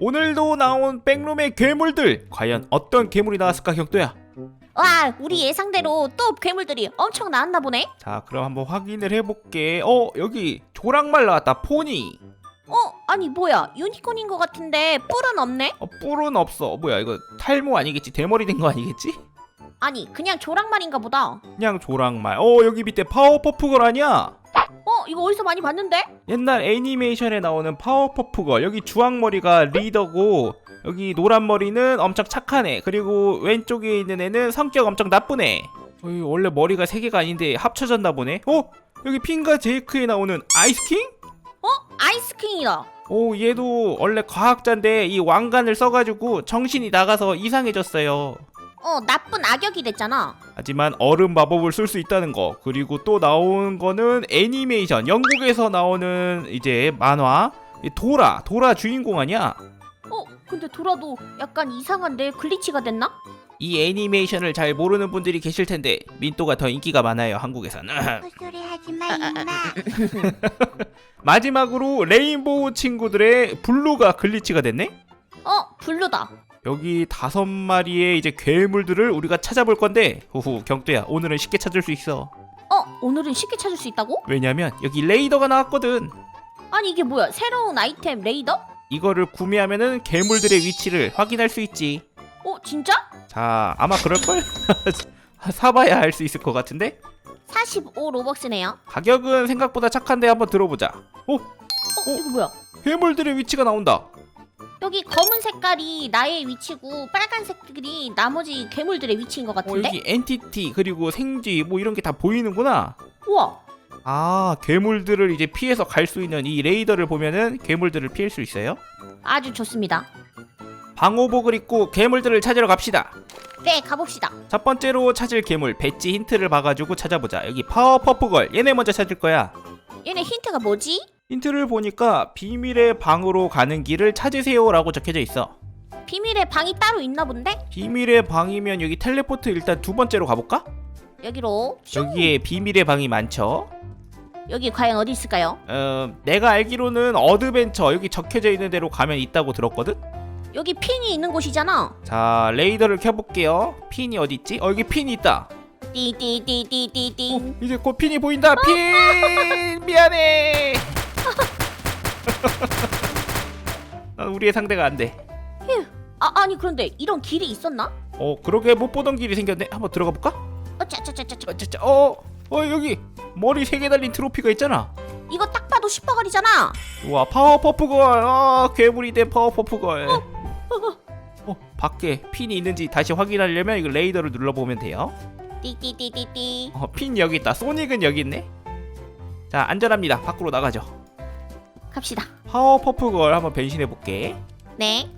오늘도 나온 백룸의 괴물들 과연 어떤 괴물이 나왔을까 격도야 와, 우리 예상대로 또 괴물들이 엄청 나왔나 보네. 자 그럼 한번 확인을 해볼게 어 여기 조랑말 나왔다 포니 어, 아니 뭐야? 유니콘인 것 같은데 뿔은 없네? 어 뿔은 없어 뭐야 이거 탈모 아니겠지 대머리 된 거 아니겠지? 아니, 그냥 조랑말인가 보다. 그냥 조랑말 어 여기 밑에 파워퍼프걸 아니야 어, 이거 어디서 많이 봤는데? 옛날 애니메이션에 나오는 파워퍼프걸 여기 주황머리가 리더고 여기 노란머리는 엄청 착한 애 그리고 왼쪽에 있는 애는 성격 엄청 나쁜 애 어이, 원래 머리가 세 개가 아닌데 합쳐졌나 보네 어? 여기 핀과 제이크에 나오는 아이스킹? 어, 아이스킹이다. 오 얘도 원래 과학자인데 이 왕관을 써가지고 정신이 나가서 이상해졌어요 어, 나쁜 악역이 됐잖아. 하지만 얼음 마법을 쓸 수 있다는 거. 그리고 또 나온 거는 애니메이션. 영국에서 나오는 이제 만화. 이 도라. 도라 주인공 아니야? 어, 근데 돌아도 약간 이상한데 글리치가 됐나? 이 애니메이션을 잘 모르는 분들이 계실 텐데 민또가 더 인기가 많아요 한국에서는. 헛소리 하지 마 임마. 마지막으로 레인보우 친구들의 블루가 글리치가 됐네? 어, 블루다. 여기 다섯 마리의 이제 괴물들을 우리가 찾아볼 건데 후후 경두야 오늘은 쉽게 찾을 수 있어 어, 오늘은 쉽게 찾을 수 있다고? 왜냐면 여기 레이더가 나왔거든 아니 이게 뭐야? 새로운 아이템 레이더? 이거를 구매하면은 괴물들의 위치를 확인할 수 있지 어, 진짜? 자 아마 그럴걸? 사봐야 알 수 있을 것 같은데 45 로벅스네요. 가격은 생각보다 착한데 한번 들어보자 오 어, 이거 뭐야? 괴물들의 위치가 나온다 여기 검은 색깔이 나의 위치고 빨간 색깔이 나머지 괴물들의 위치인 것 어, 같은데? 여기 엔티티 그리고 생쥐 뭐 이런 게 다 보이는구나 우와. 아 괴물들을 이제 피해서 갈 수 있는 이 레이더를 보면은 괴물들을 피할 수 있어요 아주 좋습니다. 방호복을 입고 괴물들을 찾으러 갑시다 네, 가봅시다. 첫 번째로 찾을 괴물 배지 힌트를 봐가지고 찾아보자 여기 파워퍼프걸 얘네 먼저 찾을 거야 얘네 힌트가 뭐지? 힌트를 보니까 비밀의 방으로 가는 길을 찾으세요라고 적혀져 있어 비밀의 방이 따로 있나 본데? 비밀의 방이면 여기 텔레포트 일단 두 번째로 가볼까? 여기로 슝. 여기에 비밀의 방이 많죠 여기 과연 어디 있을까요? 어, 내가 알기로는 어드벤처 여기 적혀져 있는 대로 가면 있다고 들었거든? 여기 핀이 있는 곳이잖아. 자 레이더를 켜볼게요 핀이 어디 있지? 어 여기 핀이 있다 띠띠띠띠띠띵. 이제 곧 핀이 보인다 핀 미안해 난 우리의 상대가 안돼 아, 아니 그런데 이런 길이 있었나? 어 그러게 못 보던 길이 생겼네 한번 들어가 볼까? 어, 짜짜짜짜. 어쩌자 어, 어 여기 머리 세 개 달린 트로피가 있잖아 이거 딱 봐도 슈퍼걸이잖아. 우와 파워퍼프걸 아 괴물이 된 파워퍼프걸 어 밖에 핀이 있는지 다시 확인하려면 이거 레이더를 눌러보면 돼요 띠띠띠띠띠. 어, 핀 여기 있다 소닉은 여기 있네 자 안전합니다 밖으로 나가죠 갑시다. 파워퍼프걸 한번 변신해 볼게 네.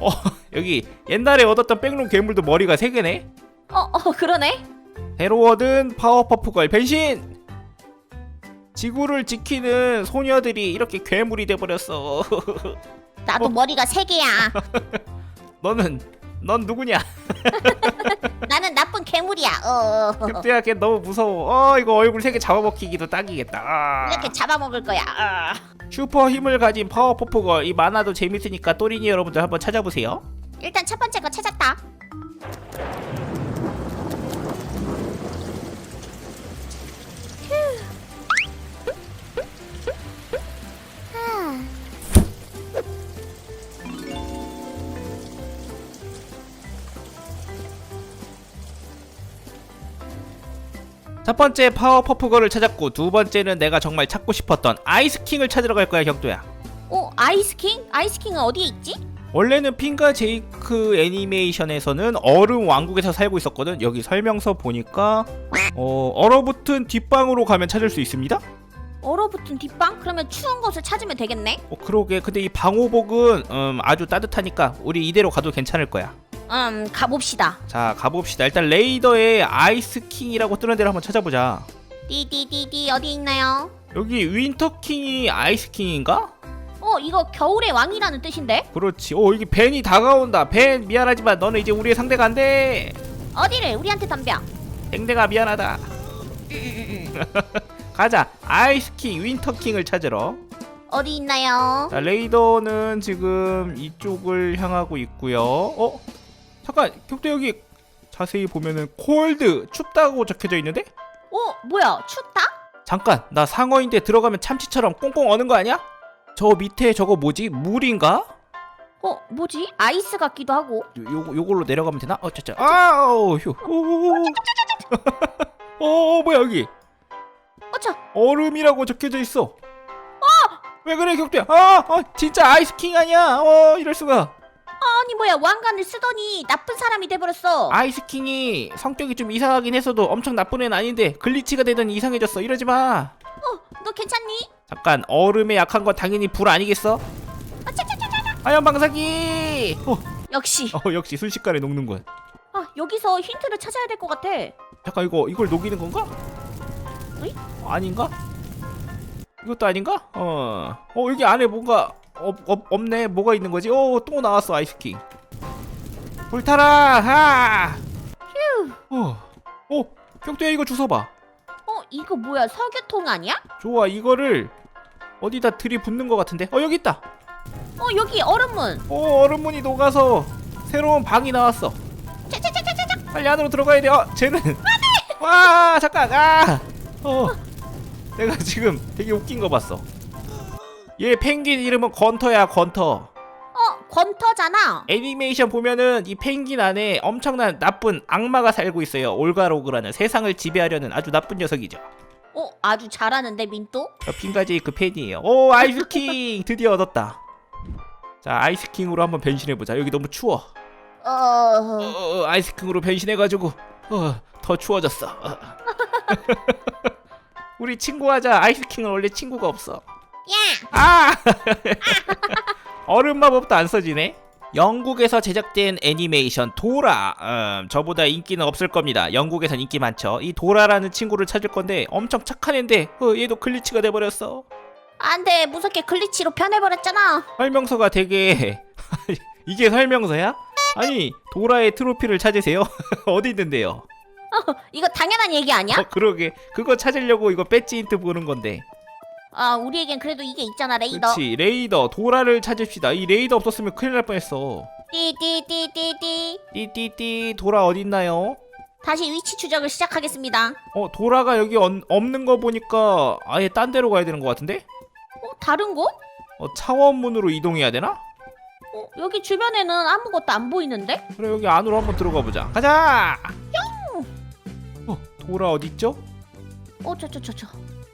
여기 옛날에 얻었던 백룸 괴물도 머리가 세 개네 어, 어, 그러네. 새로 얻은 파워퍼프걸 변신 지구를 지키는 소녀들이 이렇게 괴물이 돼버렸어 나도 어. 머리가 세 개야. 너는 넌 누구냐 나는 나쁜 괴물이야. 어. 격두야 걔 너무 무서워 어 이거 얼굴 세 개 잡아먹히기도 딱이겠다 아. 이렇게 잡아먹을 거야. 아. 슈퍼 힘을 가진 파워퍼프걸 이 만화도 재밌으니까 또리니 여러분들 한번 찾아보세요 일단 첫 번째 거 찾았다. 첫 번째 파워퍼프걸을 찾았고 두 번째는 내가 정말 찾고 싶었던 아이스킹을 찾으러 갈 거야 격두야 어, 아이스킹? 아이스킹은 어디에 있지? 원래는 핑과 제이크 애니메이션에서는 얼음 왕국에서 살고 있었거든 여기 설명서 보니까 어, 얼어붙은 뒷방으로 가면 찾을 수 있습니다 얼어붙은 뒷방? 그러면 추운 곳을 찾으면 되겠네. 어, 그러게 근데 이 방호복은 음, 아주 따뜻하니까 우리 이대로 가도 괜찮을 거야 음, 가봅시다. 자 가봅시다 일단 레이더에 아이스킹이라고 뜨는 데를 한번 찾아보자 띠띠띠띠 어디 있나요? 여기 윈터킹이 아이스킹인가? 어, 이거 겨울의 왕이라는 뜻인데? 그렇지 오 여기 벤이 다가온다 벤 미안하지만 너는 이제 우리의 상대가 안 돼 어디를 우리한테 덤벼? 땡땡아 미안하다 가자 아이스킹 윈터킹을 찾으러 어디 있나요? 자 레이더는 지금 이쪽을 향하고 있고요 어? 잠깐 격대 여기 자세히 보면은 콜드 춥다고 적혀져 있는데? 어 뭐야 춥다? 잠깐 나 상어인데 들어가면 참치처럼 꽁꽁 어는 거 아니야? 저 밑에 저거 뭐지? 물인가? 어 뭐지? 아이스 같기도 하고 요, 요 요걸로 내려가면 되나? 어 짜짜 아우 휴 오, 어 뭐야 여기 어차 얼음이라고 적혀져 있어 왜 그래 격대 아, 아 진짜 아이스킹 아니야 어 이럴 수가 아니 뭐야 왕관을 쓰더니 나쁜 사람이 돼버렸어 아이스킹이 성격이 좀 이상하긴 했어도 엄청 나쁜 애는 아닌데 글리치가 되더니 이상해졌어 이러지 마너 괜찮니? 잠깐 얼음에 약한 건 당연히 불 아니겠어? 아차차차차 하얀 방사기 어, 역시 어 역시 순식간에 녹는군 아 여기서 힌트를 찾아야 될 것 같아 잠깐 이거 이걸 녹이는 건가? 어이? 아닌가? 이것도 아닌가? 어, 어 여기 안에 뭔가 없, 없, 없네 뭐가 있는 거지? 어또 나왔어 아이스킹 불타라 하! 휴 어, 어 격투야 이거 주워봐 어 이거 뭐야 석유통 아니야? 좋아 이거를 어디다 들이붓는 것 같은데 어 여기 있다 어 여기 얼음문 어 얼음문이 녹아서 새로운 방이 나왔어 차차차차차 빨리 안으로 들어가야 돼. 어, 쟤는. 와, 잠깐. 아. 어. 내가 지금 되게 웃긴 거 봤어. 얘 펭귄 이름은 건터야, 건터. 어 권터잖아 애니메이션 보면은 이 펭귄 안에 엄청난 나쁜 악마가 살고 있어요. 올가로그라는 세상을 지배하려는 아주 나쁜 녀석이죠. 어 아주 잘하는데 민또 저 핑가제이 그 팬이에요. 오, 아이스킹 드디어 얻었다. 자, 아이스킹으로 한번 변신해 보자. 여기 너무 추워. 어... 어, 아이스킹으로 변신해가지고 어, 더 추워졌어. 어. 우리 친구하자. 아이스킹은 원래 친구가 없어. 야 아! 얼음 마법도 안 써지네. 영국에서 제작된 애니메이션 도라. 음, 저보다 인기는 없을 겁니다. 영국에선 인기 많죠. 이 도라라는 친구를 찾을 건데 엄청 착한 애인데 어, 얘도 글리치가 돼버렸어. 안돼 무섭게 글리치로 변해버렸잖아 설명서가 되게 이게 설명서야? 아니 도라의 트로피를 찾으세요. 어디 있는데요? 이거 당연한 얘기 아니야? 어 그러게 그거 찾으려고 이거 배지 힌트 보는 건데 아 우리에겐 그래도 이게 있잖아 레이더 그렇지 레이더 도라를 찾읍시다 이 레이더 없었으면 큰일 날 뻔했어 띠띠띠띠띠 띠띠띠 도라 어딨나요? 다시 위치 추적을 시작하겠습니다 어 도라가 여기 언- 없는 거 보니까 아예 딴 데로 가야 되는 것 같은데? 어 다른 곳? 어 차원문으로 이동해야 되나? 어 여기 주변에는 아무것도 안 보이는데? 그래 여기 안으로 한번 들어가 보자 가자 어 도라 어딨죠? 어저저 저 저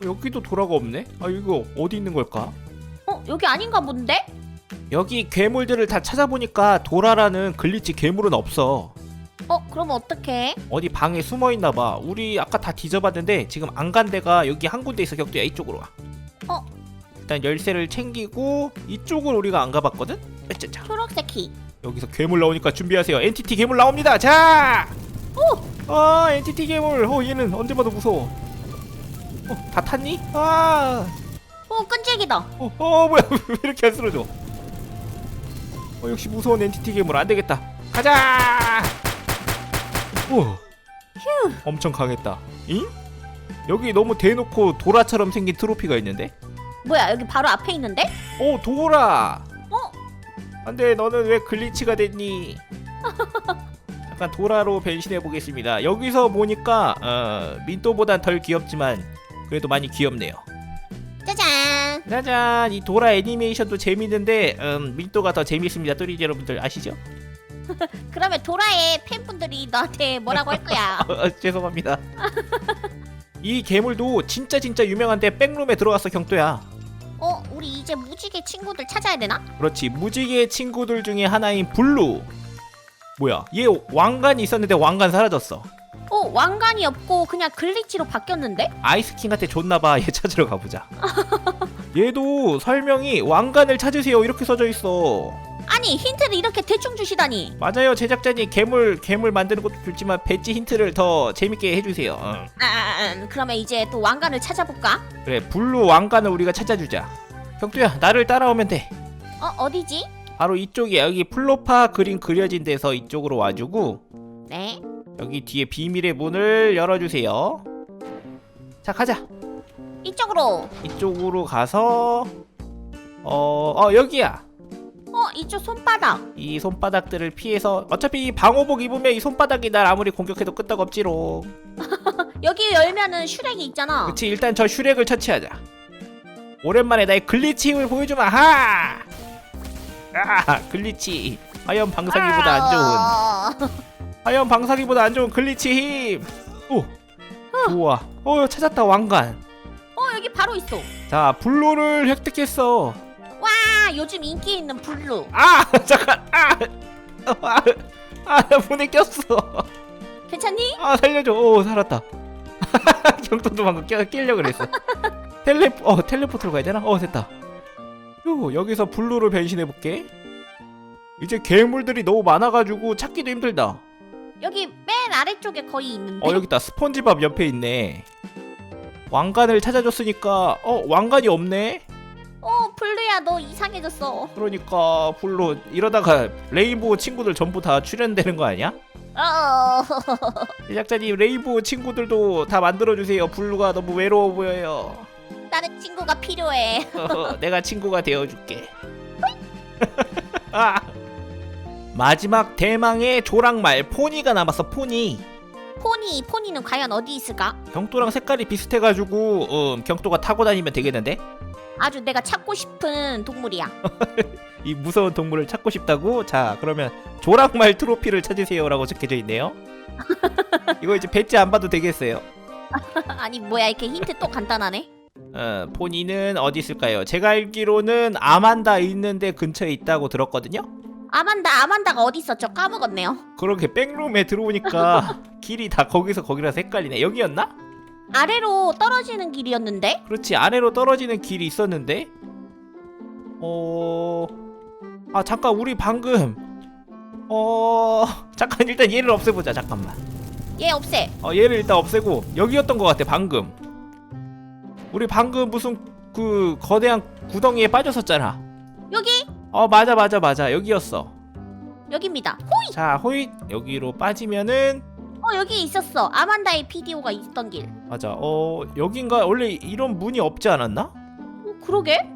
여기도 도라가 없네 아 이거 어디 있는 걸까? 어 여기 아닌가 본데? 여기 괴물들을 다 찾아보니까 도라라는 글리치 괴물은 없어 어 그럼 어떡해? 어디 방에 숨어 있나 봐. 우리 아까 다 뒤져봤는데 지금 안 간 데가 여기 한 군데 있어. 격투야 이쪽으로 와. 어? 일단 열쇠를 챙기고 이쪽을 우리가 안 가봤거든. 짜자. 초록색 키 여기서 괴물 나오니까 준비하세요. 엔티티 괴물 나옵니다. 자. 오. 아 엔티티 괴물. 어 얘는 언제 봐도 무서워. 어, 다 탔니? 아. 어 끈질기다 어, 어 뭐야 왜 이렇게 안 쓰러져? 어 역시 무서운 엔티티 괴물 안 되겠다. 가자. 오. 휴. 엄청 강했다. 잉? 여기 너무 대놓고 도라처럼 생긴 트로피가 있는데? 뭐야 여기 바로 앞에 있는데? 오 도라. 어? 안돼 너는 왜 글리치가 됐니? 약간 도라로 변신해 보겠습니다. 여기서 보니까 어, 민토보단 덜 귀엽지만 그래도 많이 귀엽네요. 짜잔 짜잔 이 도라 애니메이션도 재밌는데 음, 민토가 더 재밌습니다. 또리 여러분들 아시죠? 그러면 도라의 팬분들이 너한테 뭐라고 할 거야 어, 어, 죄송합니다. 이 괴물도 진짜 진짜 유명한데 백룸에 들어갔어 경도야. 어 우리 이제 무지개 친구들 찾아야 되나? 그렇지 무지개 친구들 중에 하나인 블루. 뭐야 얘 왕관이 있었는데 왕관 사라졌어. 어 왕관이 없고 그냥 글리치로 바뀌었는데? 아이스킹한테 줬나봐. 얘 찾으러 가보자. 얘도 설명이 왕관을 찾으세요 이렇게 써져 있어. 아니 힌트를 이렇게 대충 주시다니 맞아요 제작자님 괴물 괴물 만드는 것도 좋지만 배지 힌트를 더 재밌게 해주세요. 응. 아, 아, 아, 그러면 이제 또 왕관을 찾아볼까? 그래 블루 왕관을 우리가 찾아주자. 경두야 나를 따라오면 돼. 어 어디지? 바로 이쪽이야 여기 플로파 그림 그려진 데서 이쪽으로 와주고 네 여기 뒤에 비밀의 문을 열어주세요 자 가자 이쪽으로 이쪽으로 가서 어, 어 여기야. 어 이쪽 손바닥. 이 손바닥들을 피해서 어차피 이 방호복 입으면 이 손바닥이 날 아무리 공격해도 끄떡없지롱. 여기 열면은 슈렉이 있잖아. 그치 일단 저 슈렉을 처치하자. 오랜만에 나의 글리치 힘을 보여주마. 하! 아 글리치. 화염 방사기보다 안 좋은. 화염 방사기보다 안 좋은 글리치 힘. 오. 좋아. 어 찾았다 왕관. 어 여기 바로 있어. 자 블루를 획득했어. 아 요즘 인기 있는 블루. 아 잠깐. 아. 아, 아, 나 문에 꼈어. 괜찮니? 아 살려줘. 오 살았다. 경도도 방금 껴 끼려 그랬어. 텔레 어 텔레포트로 가야 되나? 어 됐다. 휴 여기서 블루로 변신해 볼게. 이제 괴물들이 너무 많아가지고 찾기도 힘들다. 여기 맨 아래쪽에 거의 있는데. 어 여기 있다. 스펀지밥 옆에 있네. 왕관을 찾아줬으니까 어 왕관이 없네. 어 블루야 너 이상해졌어. 그러니까 블루 이러다가 레인보우 친구들 전부 다 출연되는 거 아니야? 어. 제작자님 레인보우 친구들도 다 만들어주세요. 블루가 너무 외로워 보여요. 다른 친구가 필요해. 내가 친구가 되어줄게. 아. 마지막 대망의 조랑말 포니가 남았어 포니. 포니 포니는 과연 어디 있을까? 경도랑 색깔이 비슷해가지고 음, 경도가 타고 다니면 되겠는데? 아주 내가 찾고 싶은 동물이야. 이 무서운 동물을 찾고 싶다고? 자 그러면 조랑말 트로피를 찾으세요라고 적혀져 있네요. 이거 이제 배지 안 봐도 되겠어요. 아니 뭐야 이렇게 힌트 또 간단하네. 어, 포니는 어디 있을까요? 제가 알기로는 아만다 있는데 근처에 있다고 들었거든요. 아만다 아만다가 어디 있었죠? 까먹었네요. 그렇게 백룸에 들어오니까 길이 다 거기서 거기라서 헷갈리네. 여기였나? 아래로 떨어지는 길이었는데. 그렇지 아래로 떨어지는 길이 있었는데. 어, 아 잠깐 우리 방금 어 잠깐 일단 얘를 없애보자 잠깐만. 얘 없애. 어 얘를 일단 없애고 여기였던 것 같아 방금. 우리 방금 무슨 그 거대한 구덩이에 빠졌었잖아. 여기 어 맞아 맞아 맞아 여기였어. 여기입니다. 자 호잇 여기로 빠지면은 어 여기 있었어. 아만다의 PDO가 있던 길. 맞아 어 여긴가 원래 이런 문이 없지 않았나? 어, 그러게?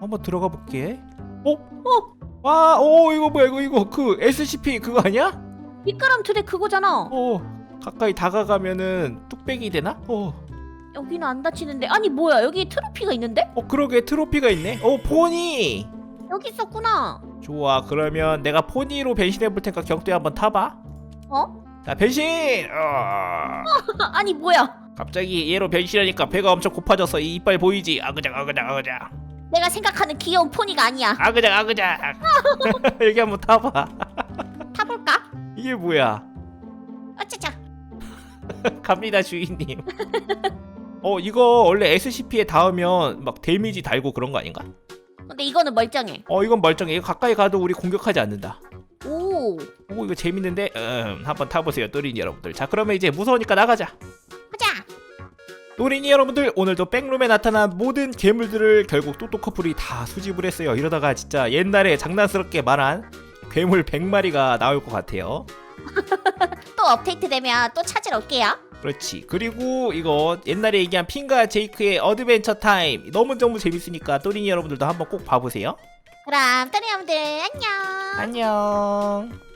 한번 들어가 볼게 어? 어? 와, 오 이거 뭐야 이거 이거 그 SCP 그거 아니야? 미끄럼 트랙 그거잖아. 어 가까이 다가가면은 뚝배기 되나? 어, 여기는 안 다치는데. 아니 뭐야 여기 트로피가 있는데? 어 그러게 트로피가 있네 어 포니 여기 있었구나. 좋아 그러면 내가 포니로 변신해 볼 테니까 경도에 한번 타봐 어? 자 변신 어. 아, 아니 뭐야? 갑자기 얘로 변신하니까 배가 엄청 고파져서 이 이빨 보이지 아그작 아그작 아그작 내가 생각하는 귀여운 포니가 아니야. 아그작 아그작 여기 한번 타봐 타볼까? 이게 뭐야 어차차. 갑니다 주인님 어 이거 원래 SCP에 닿으면 막 데미지 달고 그런 거 아닌가? 근데 이거는 멀쩡해. 어 이건 멀쩡해 이거 가까이 가도 우리 공격하지 않는다 오. 오 이거 재밌는데 음 한번 타보세요 또린이 여러분들 자 그러면 이제 무서우니까 나가자 가자. 또린이 여러분들 오늘도 백룸에 나타난 모든 괴물들을 결국 또또 커플이 다 수집을 했어요 이러다가 진짜 옛날에 장난스럽게 말한 괴물 100마리가 나올 것 같아요 또 업데이트 되면 또 찾으러 올게요. 그렇지. 그리고 이거 옛날에 얘기한 핑과 제이크의 어드벤처 타임. 너무너무 재밌으니까 또린이 여러분들도 한번 꼭 봐보세요. 그럼 또리 여러분들 안녕. 안녕